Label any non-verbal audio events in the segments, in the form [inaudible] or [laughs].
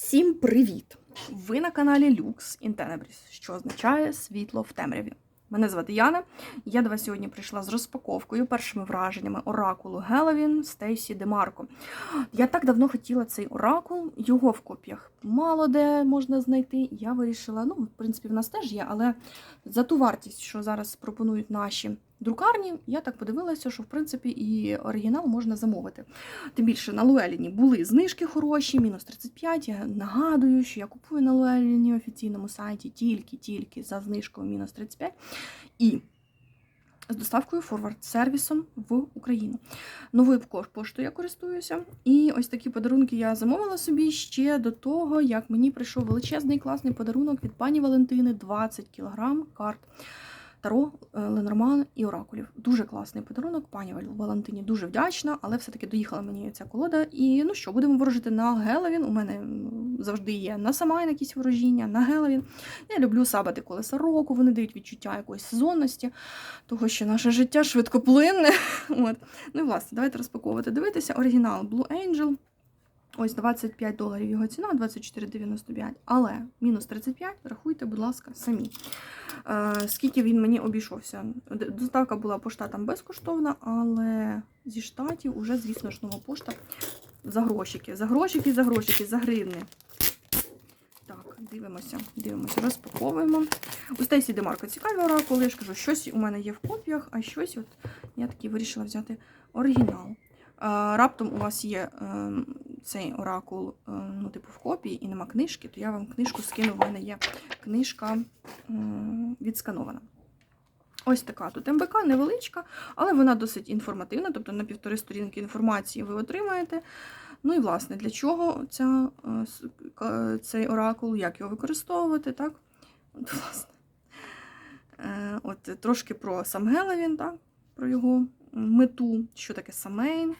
Всім привіт! Ви на каналі Lux in Tenebris, що означає світло в темряві. Мене звати Яна. Я до вас сьогодні прийшла з розпаковкою, першими враженнями оракулу Геловін Стейсі Демарко. Я так давно хотіла цей оракул, його в копіях мало де можна знайти. Я вирішила, ну, в принципі, в нас теж є, але за ту вартість, що зараз пропонують наші друкарні, я так подивилася, що в принципі і оригінал можна замовити. Тим більше на Луеліні були знижки хороші, мінус 35. Я нагадую, що я купую на Луеліні офіційному сайті тільки-тільки за знижкою мінус 35. І з доставкою форвард-сервісом в Україну. Новою пош- поштою я користуюся. І ось такі подарунки я замовила собі ще до того, як мені прийшов величезний класний подарунок від пані Валентини 20 кг карт. Таро, е, Ленорман і Оракулів. Дуже класний подарунок. Пані Вал- Валентині дуже вдячна, але все-таки доїхала мені ця колода. І ну що, будемо ворожити на Геловін. У мене завжди є на Самайн якісь ворожіння, на Геловін. Я люблю сабати колеса року, вони дають відчуття якоїсь сезонності, того, що наше життя швидкоплинне. [laughs] От. Ну і власне, давайте розпаковувати. Дивитися. Оригінал Blue Angel. Ось 25 доларів його ціна, 24,95. Але мінус 35, рахуйте, будь ласка, самі. Е, скільки він мені обійшовся. Доставка була по штатам безкоштовна, але зі штатів уже, звісно ж, нова пошта за грошики. За грошики, за грошики, за гривни. Так, дивимося, дивимося, розпаковуємо. У Стейсі Демарко цікаві оракули. Я ж кажу, щось у мене є в копіях, а щось от я таки вирішила взяти оригінал. Раптом у вас є е, цей оракул, е, ну, типу, в копії і нема книжки, то я вам книжку скину. В мене є книжка відсканована. Ось така тут МБК невеличка, але вона досить інформативна, тобто на півтори сторінки інформації ви отримаєте. Ну і власне, для чого ця, е, цей оракул, як його використовувати, так? От, власне. Е, От трошки про сам Геловін, так? про його мету, що таке Самейн,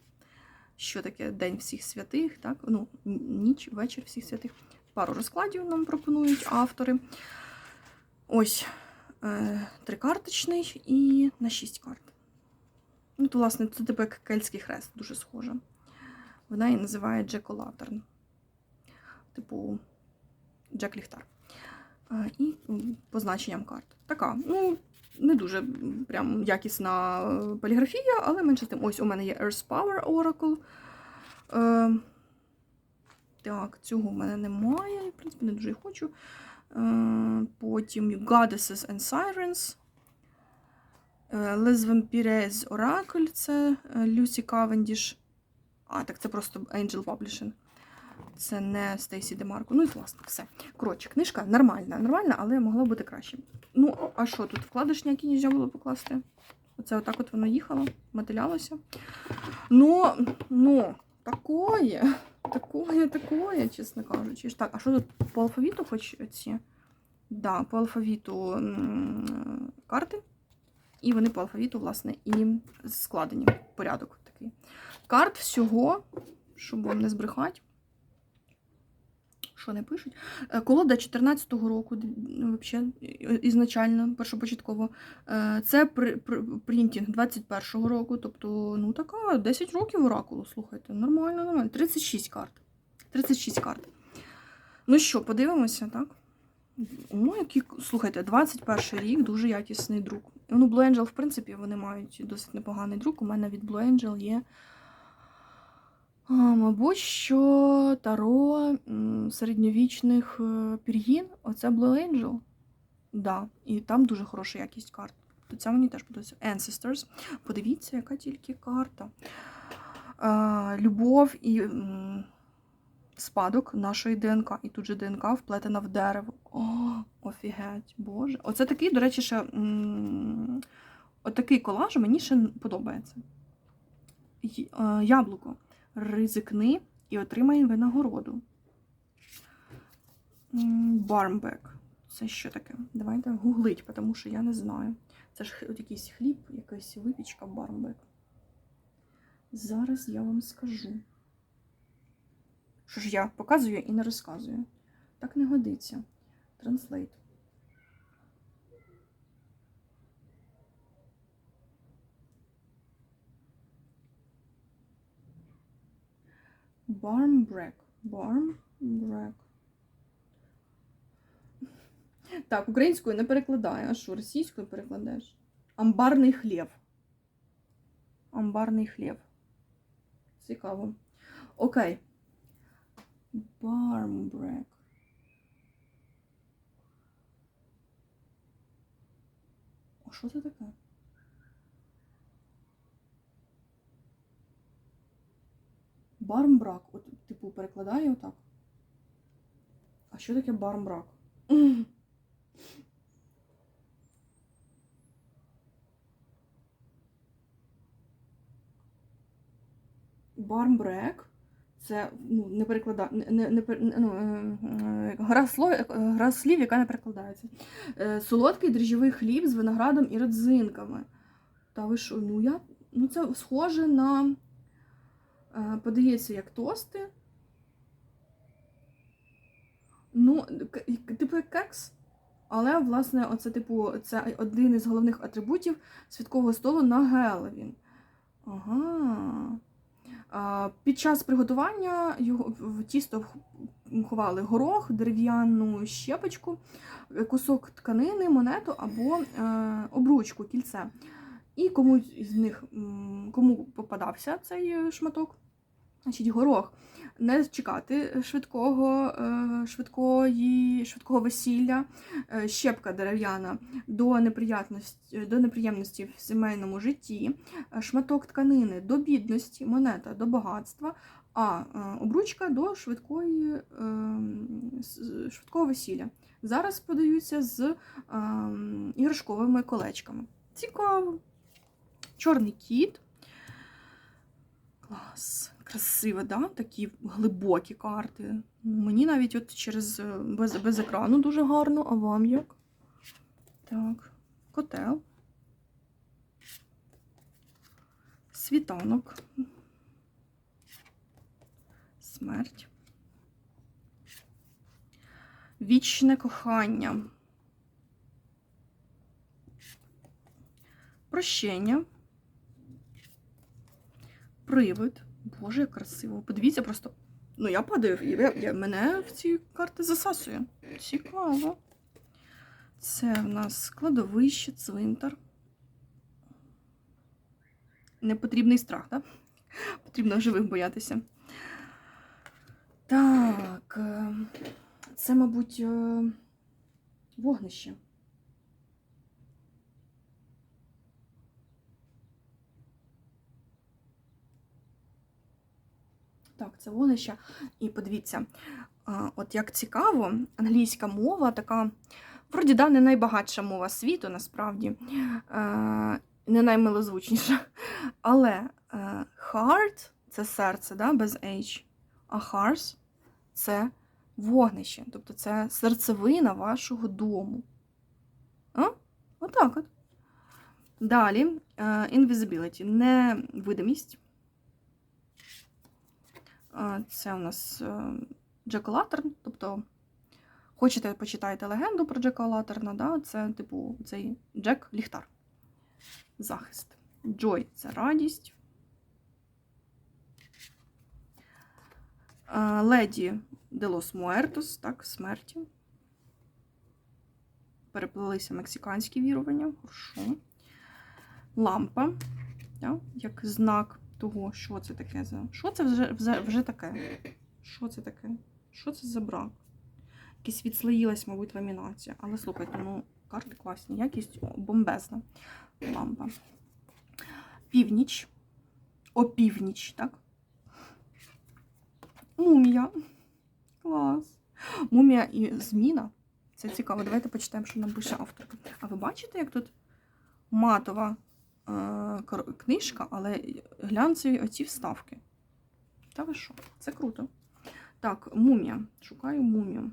що таке День всіх святих, так? Ну, ніч, вечір всіх святих. Пару розкладів нам пропонують автори. Ось е, трикарточний і на шість карт. Ну, то, власне, це типу як кельтський хрест, дуже схоже. Вона її називає Джеколатерн. Типу Джек Ліхтар. Е, І позначенням карт. Така, ну, не дуже прям якісна е, поліграфія, але менше тим. Ось у мене є Earth Power Oracle. Е, так, цього в мене немає. В принципі, не дуже й хочу. Е, Потім Goddesses and Sirens. Е, Les Vampires Oracle це е, Люсі Кавендіш. А, так це просто Angel Publishing. Це не Стейсі Демарко. Ну і власне, все. Коротше, книжка нормальна, нормальна, але могла бути краще. Ну, а що тут? Вкладиш ніякі не можна було покласти? Оце отак от воно їхало, мотилялося. Ну, ну, такое, такое, такое, чесно кажучи. Так, а що тут по алфавіту хоч ці? Да, по алфавіту карти. І вони по алфавіту, власне, і складені. Порядок такий. Карт всього, щоб вам не збрехати. Що не пишуть? Е, Колода 14-го року, ну, вообще, ізначально, першопочатково. Е, Це при- при- принтінг 21-го року, тобто, ну така, 10 років оракулу, слухайте, нормально, нормально. 36 карт. 36 карт. Ну що, подивимося, так? Ну, які, слухайте, 21 рік, дуже якісний друк. Ну, Blue Angel, в принципі, вони мають досить непоганий друк. У мене від Blue Angel є. Мабуть, що таро середньовічних е, пір'їн. Оце Blue Angel. Да, і там дуже хороша якість карт. То це мені теж подобається. Ancestors. Подивіться, яка тільки карта. Любов і спадок нашої ДНК. І тут же ДНК вплетена в дерево. О, офігеть, боже. Оце такий, до речі, ще. Отакий колаж мені ще подобається. Е, Яблуко. Ризикни і отримай винагороду. Бармбек. Це що таке? Давайте гуглить, тому що я не знаю. Це ж от якийсь хліб, якась випічка бармбек. Зараз я вам скажу. Що ж я показую і не розказую. Так не годиться. Транслейт. Бармбрек. Бармбрек. Так, українською не перекладає. А що, російською перекладаєш? Амбарний хлів? Амбарний хлів. Цікаво. Окей. Бармбрек. А що це таке? Бармбрак. От, типу, перекладає отак. А що таке бармбрак? Бармбрек це ну, не перекладає, не, ну, е, е, гра, е, гра слів, яка не перекладається. Солодкий дріжджовий хліб з виноградом і родзинками. Та ви що, ну я. Ну це схоже на. Е, Подається як тости. Ну, типу як кекс. Але, власне, оце, типу, це один із головних атрибутів святкового столу на Геловін. Ага. Під час приготування його в тісто ховали горох, дерев'яну щепочку, кусок тканини, монету або е, обручку, кільце. І кому з них кому попадався цей е, шматок, значить горох, не чекати швидкого, е, швидкої, швидкого весілля, е, щепка дерев'яна до неприятності, до неприємності в сімейному житті, е, шматок тканини до бідності, монета до багатства, а обручка до швидкої, швидкого весілля. Зараз подаються з іграшковими колечками. Цікаво. Чорний кіт. Клас. Красиво, да? Такі глибокі карти. Ну, Мені навіть от через е, без, без екрану дуже гарно, а вам як? Так, котел. Світанок. Смерть. Вічне кохання. Прощення. Привид. Боже, як красиво. Подивіться просто. Ну, я падаю, я, я, мене в ці карти засасує. Цікаво. Це в нас кладовище, цвинтар. Непотрібний страх, так? Да? Потрібно живих боятися. Так. е, Це, мабуть, е, вогнище. Так, це вогнище. І подивіться, от як цікаво, англійська мова така, вроді, да, не найбагатша мова світу, насправді, е, не наймилозвучніша. Але е, heart це серце, да, без H, а hearth це вогнище, тобто це серцевина вашого дому. А? Отак от. Далі, е, invisibility, невидимість. Це у нас е, Джека Латерн, тобто, хочете, почитайте легенду про Джека Латерна, да? це, типу, цей Джек Ліхтар. Захист. Джой це радість. Леді де лос Муертос, так, смерті. Переплилися мексиканські вірування. Хорошо. Лампа, да? як знак того, що це таке за. Що це вже, вже, вже таке? Що це таке? Що це за брак? Якась відслоїлась, мабуть, ламінація. Але слухайте, ну, карти класні, якість бомбезна лампа. Північ. Опівніч, так? Мумія. Клас. Мумія і зміна. Це цікаво. Давайте почитаємо, що нам пише авторка. А ви бачите, як тут матова книжка, але глянцеві оці вставки. Та ви що? Це круто. Так, мумія. Шукаю мумію.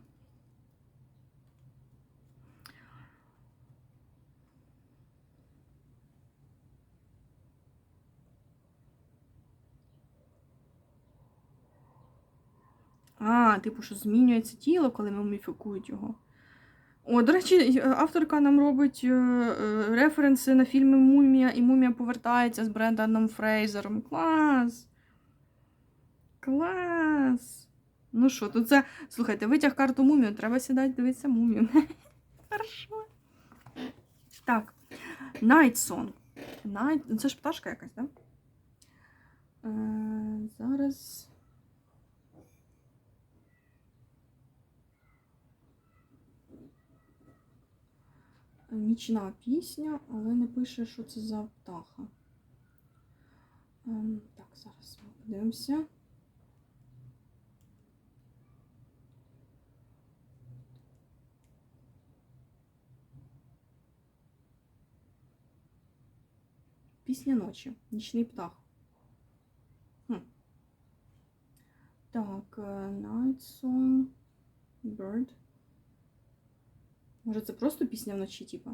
А, типу, що змінюється тіло, коли муміфікують його. О, до речі, авторка нам робить е, е, референси на фільми Мумія і Мумія повертається з Бренданом Фрейзером. Клас! Клас! Ну що, тут це. Слухайте, витяг карту мумію, треба сідати дивитися мумію. [laughs] Хорошо. Так. Night Song. Night... Це ж пташка якась, так? Да? Е, зараз. Нічна пісня, але не пише, що це за птаха. Ем, так, зараз ми подивимося. Пісня ночі. Нічний птах. Хм. Так, е, Night Song, Bird. Може, це просто пісня вночі, типа?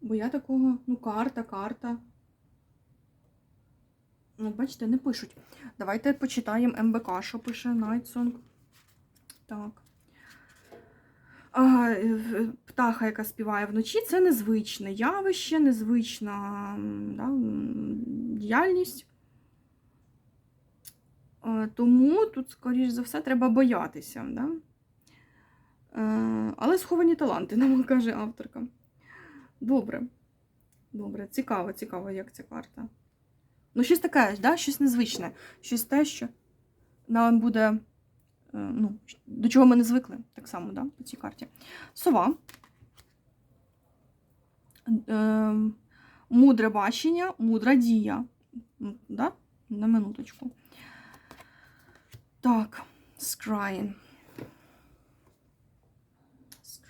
Бо я такого, ну, карта, карта. От бачите, не пишуть. Давайте почитаємо МБК, що пише Night Так. А, е, птаха, яка співає вночі, це незвичне явище, незвична да, діяльність. Е, Тому тут, скоріш за все, треба боятися. Да? Е, Але сховані таланти, [laughs] нам каже авторка. Добре. Добре, цікаво, цікаво, як ця карта. Ну, щось таке, да? щось незвичне, щось те, що нам буде. е, Ну, до чого ми не звикли, так само, да, по цій карті. Сова. Е, мудре бачення, мудра дія. Да? На минуточку. Так, скраїн.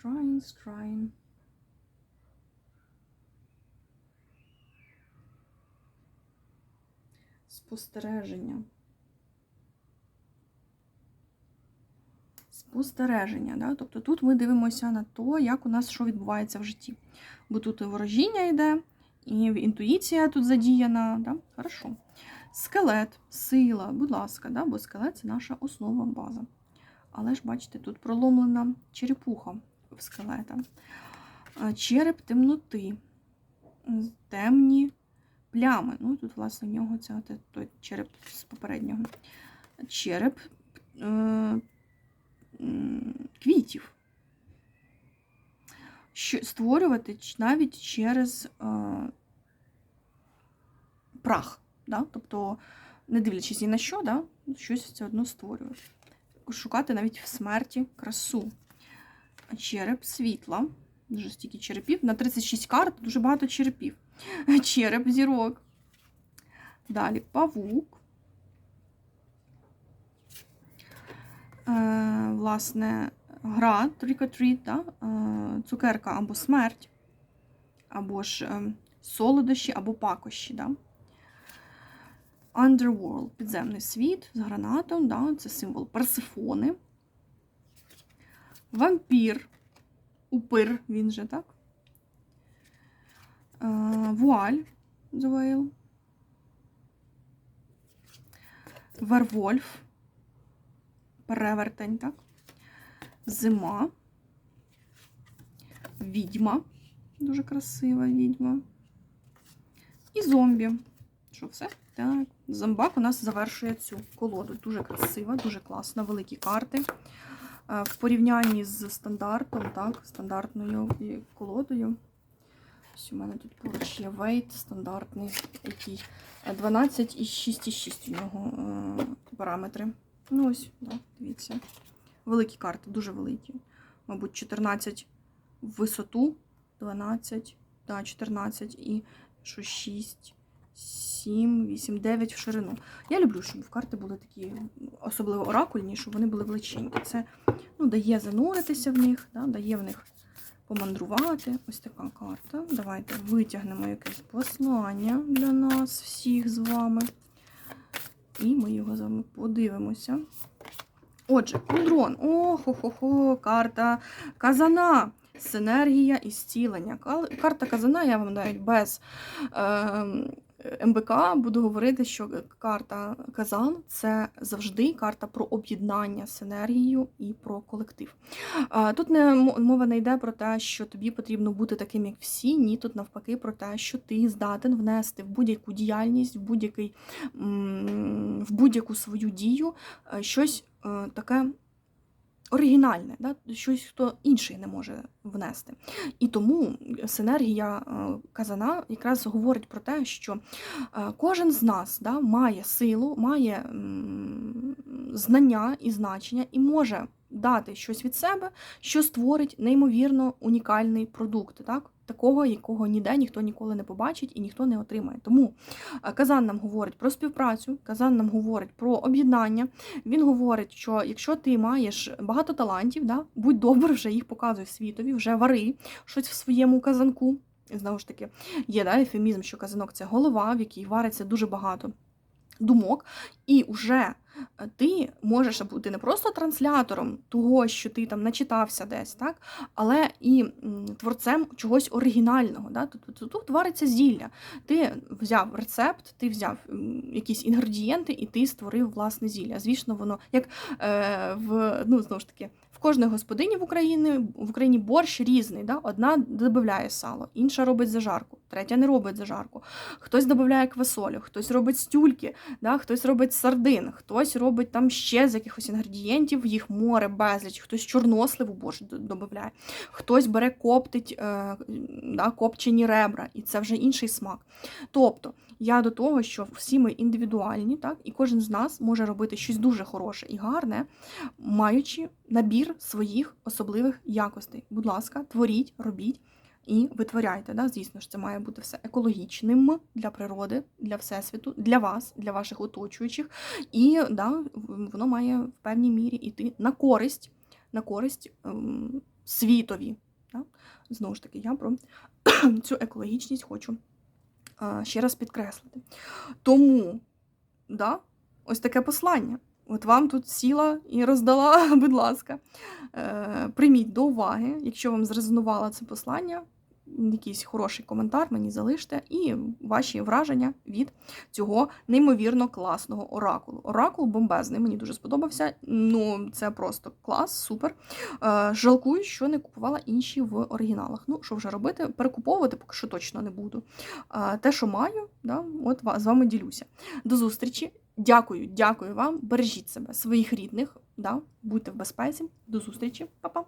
Скраїн, скраїн. Спостереження. Спостереження. Да? Тобто тут ми дивимося на те, як у нас що відбувається в житті. Бо тут і ворожіння йде, і інтуїція тут задіяна. Да? Хорошо. Скелет, сила, будь ласка, да? бо скелет це наша основа база. Але ж, бачите, тут проломлена черепуха скелета. Е, Череп темноти, темні плями. Ну, тут, власне, в нього це той череп з попереднього. Череп е, квітів. Створювати навіть через е, прах. Да? Тобто, не дивлячись ні на що, да? щось все одно створювати. Шукати навіть в смерті красу. Череп світла. Дуже стільки черепів. На 36 карт дуже багато черепів. [laughs] Череп зірок. Далі павук. Е, власне, гра Treat, да? е, цукерка або смерть, або ж е, солодощі, або пакощі. Да? Underworld підземний світ з гранатом, да? це символ Персифони. Вампір, упир, він же, так? Е, Вуаль, Veil. Вервольф. Перевертень, так? Зима. Відьма. Дуже красива відьма. І зомбі. Що, все? Так. Зомбак у нас завершує цю колоду. Дуже красива, дуже класна, великі карти. Е, В порівнянні з стандартом, так, стандартною колодою. Ось у мене тут поруч є вейт стандартний, який е, 12 і 6,6 у нього е, параметри. Ну ось, да, дивіться. Великі карти, дуже великі. Мабуть, 14 в висоту, 12, да, 14 і що 6, 7, 8, 9 в ширину. Я люблю, щоб в карти були такі, особливо оракульні, щоб вони були величенькі. Це ну, дає зануритися в них, да, дає в них помандрувати. Ось така карта. Давайте витягнемо якесь послання для нас всіх з вами. І ми його з вами подивимося. Отже, Кудрон. Охо-хо-хо, карта казана. Синергія і зцілення. Карта казана, я вам навіть без е, МБК буду говорити, що карта казан це завжди карта про об'єднання з енергією і про колектив. Тут не мова не йде про те, що тобі потрібно бути таким, як всі. Ні, тут навпаки про те, що ти здатен внести в будь-яку діяльність, в будь-який в будь-яку свою дію е, щось е, таке оригінальне, да? щось хто інший не може внести. І тому синергія е, казана якраз говорить про те, що е, кожен з нас да, має силу, має знання і значення, і може дати щось від себе, що створить неймовірно унікальний продукт, так? Такого, якого ніде ніхто ніколи не побачить і ніхто не отримає. Тому е, Казан нам говорить про співпрацю, Казан нам говорить про об'єднання. Він говорить, що якщо ти маєш багато талантів, да, будь добр, вже їх показуй світові, вже вари щось в своєму казанку. Знову ж таки, є да, ефемізм, що казанок це голова, в якій вариться дуже багато думок, і вже ти можеш бути не просто транслятором того, що ти там начитався десь, так, але і творцем чогось оригінального. Да? Тут, тут, тут вариться зілля. Ти взяв рецепт, ти взяв якісь інгредієнти, і ти створив власне зілля. Звісно, воно як е, в ну знову ж таки. Кожної господині в Україні в Україні борщ різний. Да? Одна додає сало, інша робить зажарку, третя не робить зажарку. Хтось додає квасолю, хтось робить стюльки, да? хтось робить сардин, хтось робить там ще з якихось інгредієнтів, їх море, безліч, хтось чорносливу борщ додає, хтось бере коптить е, да, копчені ребра, і це вже інший смак. Тобто я до того, що всі ми індивідуальні, так, і кожен з нас може робити щось дуже хороше і гарне, маючи набір своїх особливих якостей. Будь ласка, творіть, робіть. І витворяйте, да? звісно ж, це має бути все екологічним для природи, для всесвіту, для вас, для ваших оточуючих. І да, воно має в певній мірі йти на користь, на користь ем, світові. Да? Знову ж таки, я про [clears throat] цю екологічність хочу е, ще раз підкреслити. Тому, да, ось таке послання. От вам тут сіла і роздала, [laughs] будь ласка, е, прийміть до уваги, якщо вам зрезонувало це послання, якийсь хороший коментар мені залиште, і ваші враження від цього неймовірно класного оракулу. Оракул бомбезний, мені дуже сподобався. Ну, це просто клас, супер. Е, жалкую, що не купувала інші в оригіналах. Ну, що вже робити? Перекуповувати поки що точно не буду. Е, те, що маю, да, от з вами ділюся. До зустрічі. Дякую, дякую вам. Бережіть себе, своїх рідних, да, будьте в безпеці. До зустрічі, Па-па.